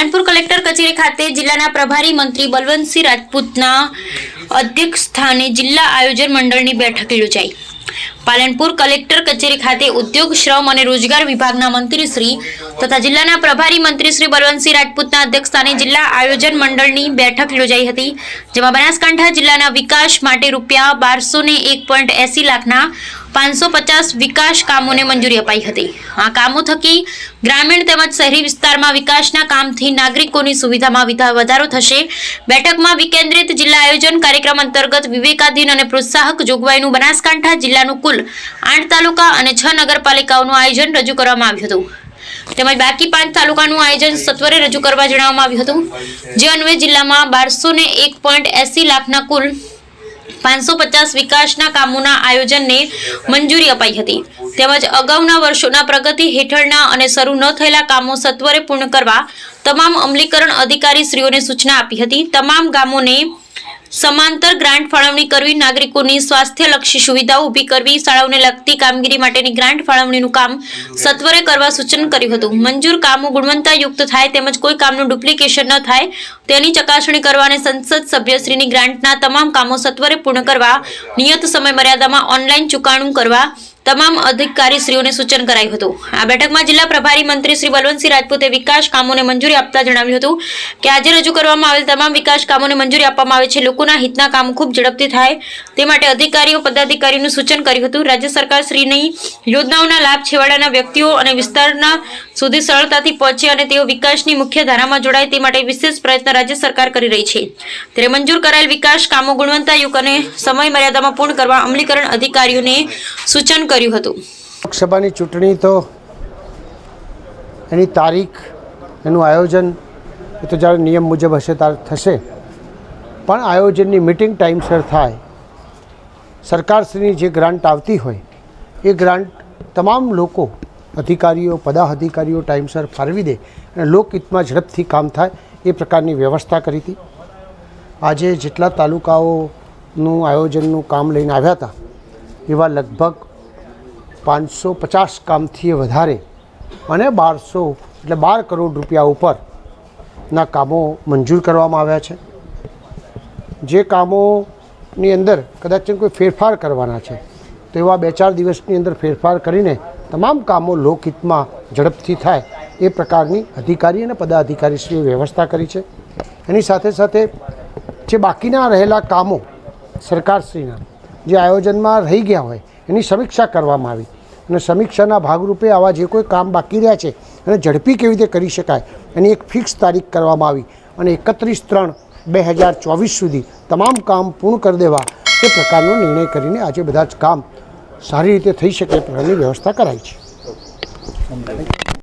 Palanpur collector કચેરી ખાતે જિલ્લાના પ્રભારી મંત્રી બલવંતસિંહ રાજપૂતના અધ્યક્ષ સ્થાને જિલ્લા આયોજન મંડળની બેઠક યોજાઈ. પાલનપુર કલેક્ટર કચેરી ખાતે ઉદ્યોગ, શ્રમ અને રોજગાર વિભાગના મંત્રી શ્રી તથા જિલ્લાના પ્રભારી મંત્રી શ્રી બલવંતસિંહ રાજપૂતના અધ્યક્ષ સ્થાને જિલ્લા આયોજન મંડળની બેઠક યોજાઈ હતી, જેમાં બનાસકાંઠા જિલ્લાના વિકાસ માટે રૂપિયા બારસો ને એક પોઈન્ટ એસી લાખના પાંચસો પચાસ વિકાસ કામોને મંજૂરી અપાઈ હતી. આ કામો થકી ગ્રામીણ તેમજ શહેરી વિસ્તારમાં વિકાસના કામથી નાગરિકોની સુવિધામાં વધારો થશે. બેઠકમાં વિકેન્દ્રિત જિલ્લા આયોજન કાર્યક્રમ અંતર્ગત વિવેકાધીન અને પ્રોત્સાહક જોગવાઈનું બનાસકાંઠા જિલ્લાનું કુલ આઠ તાલુકા અને છ નગરપાલિકાઓનું આયોજન રજૂ કરવામાં આવ્યું હતું. તેમજ બાકી પાંચ તાલુકાનું આયોજન સત્વરે રજૂ કરવા જણાવવામાં આવ્યું હતું. જે અન્વયે જિલ્લામાં બારસો ને એક પોઈન્ટ એસી લાખના કુલ પાંચસો પચાસ વિકાસના કામોના આયોજનને મંજૂરી અપાઈ હતી. તેમજ અગાઉના વર્ષોના પ્રગતિ હેઠળના અને શરૂ ન થયેલા કામો સત્વરે પૂર્ણ કરવા તમામ અમલીકરણ અધિકારીશ્રીઓને સૂચના આપી હતી. તમામ ગામોને સમાંતર ગ્રાન્ટ ફાળવણી કરવી, નાગરિકોની સ્વાસ્થ્યલક્ષી સુવિધાઓ ઊભી કરવી, શાળાઓને લગતી કામગીરી માટેની ગ્રાન્ટ ફાળવણીનું કામ સત્વરે કરવા સૂચન કર્યું હતું. મંજૂર કામો ગુણવત્તાયુક્ત થાય તેમજ કોઈ કામનું ડુપ્લિકેશન ન થાય તેની ચકાસણી કરવા સંસદ સભ્યશ્રીની ગ્રાન્ટના તમામ કામો સત્વરે પૂર્ણ કરવા, નિયત સમય મર્યાદામાં ઓનલાઈન ચુકાણું કરવા તમામ અધિકારીશ્રીઓને સૂચન કરાયું હતું. આ બેઠકમાં જિલ્લા પ્રભારી મંત્રી શ્રી બલવંતસિંહ રાજપૂતે વિકાસ કામોને મંજૂરી આપતા જણાવ્યું હતું કે આજે રજૂ કરવામાં આવેલ તમામ વિકાસ કામોને મંજૂરી આપવામાં આવે છે. લોકોના હિતના કામ ખૂબ ઝડપથી થાય. તે માટે અધિકારીઓ, પદાધિકારીઓનું સૂચન કર્યું હતું. રાજ્ય સરકાર શ્રીની યોજનાઓના લાભ છેવાડાના વ્યક્તિઓ અને વિસ્તારના સુધી સરળતાથી પહોંચે અને તેઓ વિકાસની મુખ્ય ધારામાં જોડાય તે માટે વિશેષ પ્રયત્ન રાજ્ય સરકાર કરી રહી છે. ત્યારે મંજૂર કરાયેલ વિકાસ કામો ગુણવત્તાયુક્ત અને સમય મર્યાદામાં પૂર્ણ કરવા અમલીકરણ અધિકારીઓને સૂચન કર્યું હતું. લોકસભાની ચૂંટણી તો એની તારીખ, એનું આયોજન, એ તો જ્યારે નિયમ મુજબ હશે ત્યારે થશે. પણ આયોજનની મિટિંગ ટાઈમસર થાય. સરકારશ્રીની જે ગ્રાન્ટ આવતી હોય, એ ગ્રાન્ટ તમામ લોકો, અધિકારીઓ, પદાધિકારીઓ ટાઈમસર ફાળવી દે અને લોકહિતમાં ઝડપથી કામ થાય એ પ્રકારની વ્યવસ્થા કરી હતી. આજે જેટલા તાલુકાઓનું આયોજનનું કામ લઈને આવ્યા હતા, એવા લગભગ પાંચસો પચાસ કામથી વધારે અને બારસો એટલે બાર કરોડ રૂપિયા ઉપરના કામો મંજૂર કરવામાં આવ્યા છે. જે કામોની અંદર કદાચ કોઈ ફેરફાર કરવાના છે, તો એવા બે ચાર દિવસની અંદર ફેરફાર કરીને તમામ કામો લોકહિતમાં ઝડપથી થાય એ પ્રકારની અધિકારી અને પદાધિકારીશ્રીએ વ્યવસ્થા કરી છે. એની સાથે સાથે જે બાકીના રહેલા કામો સરકારશ્રીના જે આયોજનમાં રહી ગયા હોય એની સમીક્ષા કરવામાં આવી. અને સમીક્ષાના ભાગરૂપે આવા જે કોઈ કામ બાકી રહ્યા છે એને ઝડપી કેવી રીતે કરી શકાય એની એક ફિક્સ તારીખ કરવામાં આવી અને એકત્રીસ ત્રણ બે હજાર ચોવીસ સુધી તમામ કામ પૂર્ણ કરી દેવા એ પ્રકારનો નિર્ણય કરીને આજે બધા જ કામ સારી રીતે થઈ શકે એ પ્રકારની વ્યવસ્થા કરાઈ છે.